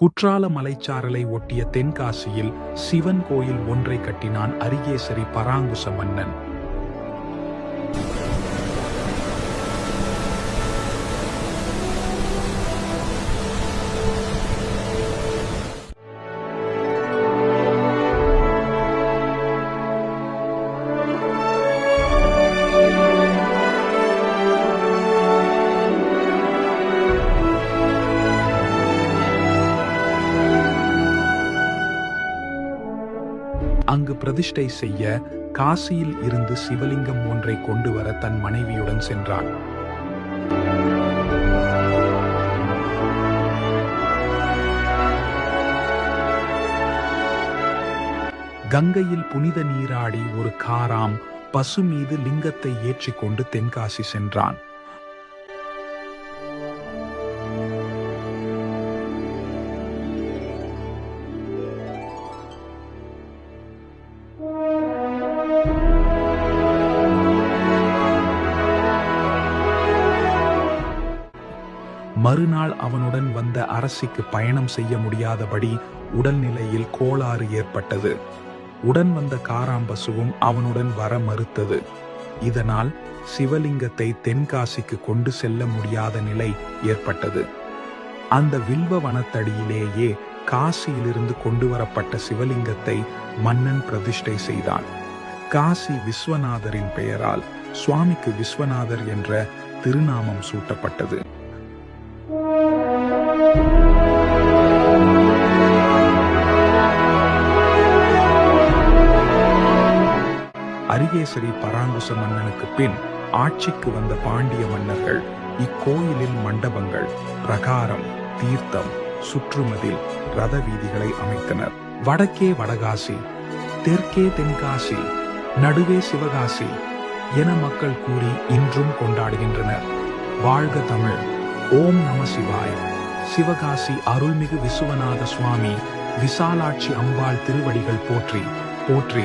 குற்றால மலைச்சாரலை ஒட்டிய தென்காசியில் சிவன் கோயில் ஒன்றை கட்டினான் அரிகேசரி பராங்குச மன்னன் அங்கு பிரதிஷ்டை செய்ய காசியில் இருந்து சிவலிங்கம் ஒன்றை கொண்டு வர தன் மனைவியுடன் சென்றான். கங்கையில் புனித நீராடி ஒரு காராம் பசு மீது லிங்கத்தை ஏற்றிக்கொண்டு தென்காசி சென்றான். மறுநாள் அவனுடன் வந்த அரசிக்கு பயணம் செய்ய முடியாதபடி உடல்நிலையில் கோளாறு ஏற்பட்டது. உடன் வந்த காராம்பசுவும் அவனுடன் வர மறுத்தது. இதனால் சிவலிங்கத்தை தென்காசிக்கு கொண்டு செல்ல முடியாத நிலை ஏற்பட்டது. அந்த வில்வ வனத்தடியிலேயே காசியிலிருந்து கொண்டு வரப்பட்ட சிவலிங்கத்தை மன்னன் பிரதிஷ்டை செய்தான். காசி விஸ்வநாதரின் பெயரால் சுவாமிக்கு விஸ்வநாதர் என்ற திருநாமம் சூட்டப்பட்டது. அரிகேசரி பராங்குச மன்னனுக்கு பின் ஆட்சிக்கு வந்த பாண்டிய மன்னர்கள் இக்கோயிலில் மண்டபங்கள் பிரகாரம் தீர்த்தம் சுற்றுமதில் ரத வீதிகளை அமைத்தனர். வடக்கே வடகாசி தெற்கே தென்காசி நடுவே சிவகாசி என மக்கள் கூறி இன்றும் கொண்டாடுகின்றனர். வாழ்க தமிழ். ஓம் நம சிவாய். சிவகாசி அருள்மிகு விசுவநாத சுவாமி விசாலாட்சி அம்பாள் திருவடிகள் போற்றி போற்றி.